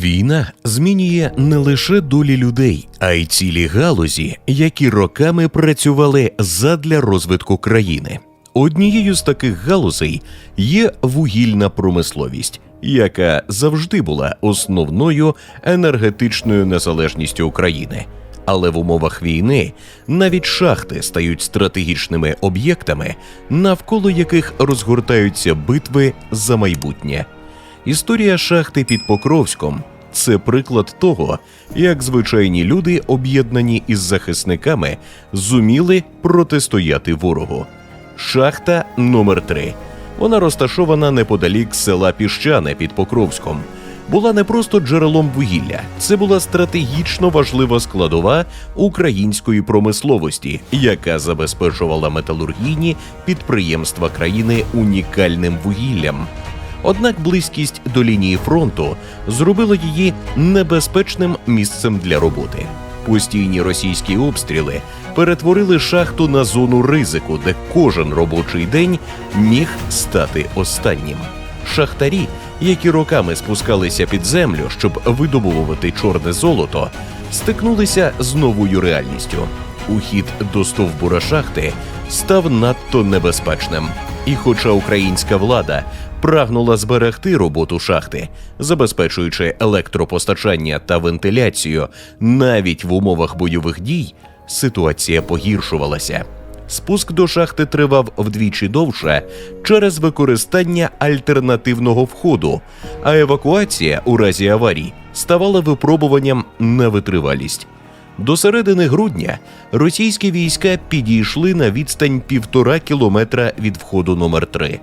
Війна змінює не лише долі людей, а й цілі галузі, які роками працювали задля розвитку країни. Однією з таких галузей є вугільна промисловість, яка завжди була основною енергетичною незалежністю України. Але в умовах війни навіть шахти стають стратегічними об'єктами, навколо яких розгортаються битви за майбутнє. Історія шахти під Покровськом це приклад того, як звичайні люди, об'єднані із захисниками, зуміли протистояти ворогу. Шахта номер 3 Вона розташована неподалік села Піщане під Покровськом. Була не просто джерелом вугілля, це була стратегічно важлива складова української промисловості, яка забезпечувала металургійні підприємства країни унікальним вугіллям. Однак близькість до лінії фронту зробила її небезпечним місцем для роботи. Постійні російські обстріли перетворили шахту на зону ризику, де кожен робочий день міг стати останнім. Шахтарі, які роками спускалися під землю, щоб видобувати чорне золото, стикнулися з новою реальністю. Ухід до стовбура шахти став надто небезпечним. І хоча українська влада прагнула зберегти роботу шахти, забезпечуючи електропостачання та вентиляцію навіть в умовах бойових дій, ситуація погіршувалася. Спуск до шахти тривав вдвічі довше через використання альтернативного входу, а евакуація у разі аварій ставала випробуванням на витривалість. До середини грудня російські війська підійшли на відстань півтора кілометра від входу номер 3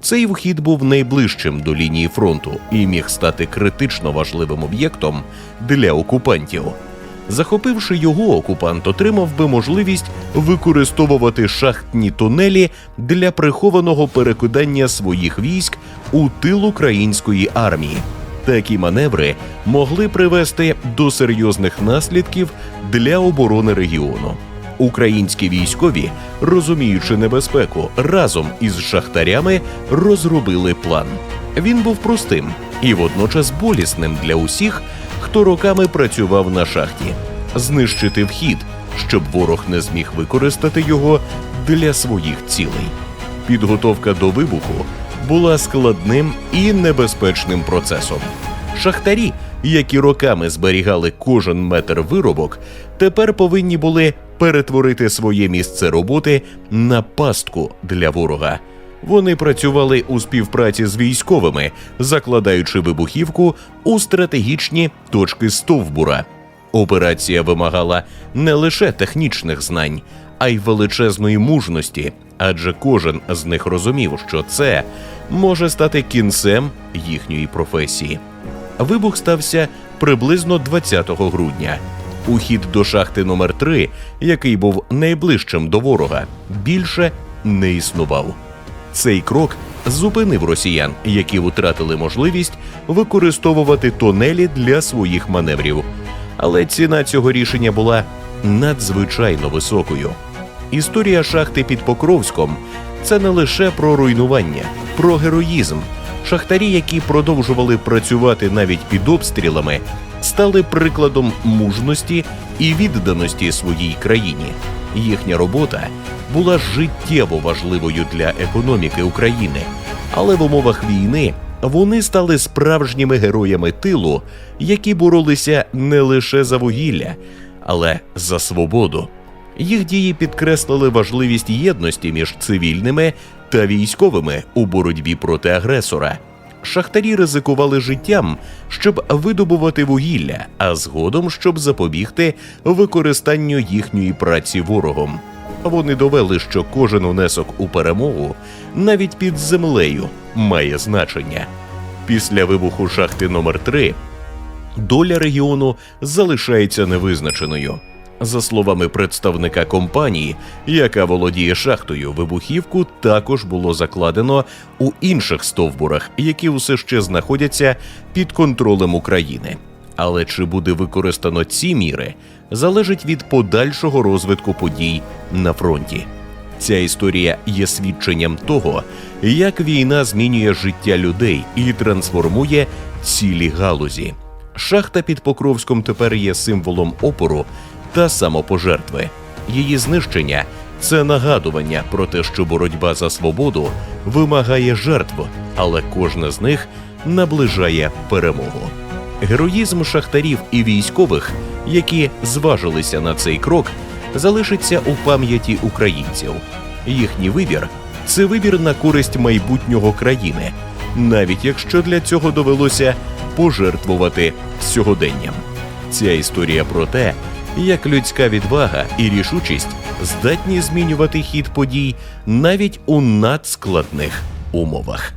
Цей вхід був найближчим до лінії фронту і міг стати критично важливим об'єктом для окупантів. Захопивши його, окупант отримав би можливість використовувати шахтні тунелі для прихованого перекидання своїх військ у тил української армії. Такі маневри могли привести до серйозних наслідків для оборони регіону. Українські військові, розуміючи небезпеку, разом із шахтарями розробили план. Він був простим і водночас болісним для усіх, хто роками працював на шахті, знищити вхід, щоб ворог не зміг використати його для своїх цілей. Підготовка до вибуху була складним і небезпечним процесом. Шахтарі, які роками зберігали кожен метр виробок, тепер повинні були перетворити своє місце роботи на пастку для ворога. Вони працювали у співпраці з військовими, закладаючи вибухівку у стратегічні точки стовбура. Операція вимагала не лише технічних знань, а й величезної мужності, адже кожен з них розумів, що це може стати кінцем їхньої професії. Вибух стався приблизно 20 грудня. Ухід до шахти номер 3 який був найближчим до ворога, більше не існував. Цей крок зупинив росіян, які втратили можливість використовувати тунелі для своїх маневрів. Але ціна цього рішення була надзвичайно високою. Історія шахти під Покровськом це не лише про руйнування, про героїзм. Шахтарі, які продовжували працювати навіть під обстрілами, стали прикладом мужності і відданості своїй країні. Їхня робота була життєво важливою для економіки України, але в умовах війни вони стали справжніми героями тилу, які боролися не лише за вугілля, але за свободу. Їх дії підкреслили важливість єдності між цивільними та військовими у боротьбі проти агресора. Шахтарі ризикували життям, щоб видобувати вугілля, а згодом щоб запобігти використанню їхньої праці ворогом. Вони довели, що кожен унесок у перемогу, навіть під землею, має значення. Після вибуху шахти номер 3 доля регіону залишається невизначеною. За словами представника компанії, яка володіє шахтою, вибухівку також було закладено у інших стовбурах, які все ще знаходяться під контролем України. Але чи буде використано ці міри, залежить від подальшого розвитку подій на фронті. Ця історія є свідченням того, як війна змінює життя людей і трансформує цілі галузі. Шахта під Покровськом тепер є символом опору та самопожертви. Її знищення це нагадування про те, що боротьба за свободу вимагає жертв, але кожна з них наближає перемогу. Героїзм шахтарів і військових, які зважилися на цей крок, залишиться у пам'яті українців. Їхній вибір це вибір на користь майбутнього країни, навіть якщо для цього довелося пожертвувати сьогоденням. Ця історія про те, як людська відвага і рішучість здатні змінювати хід подій навіть у надскладних умовах.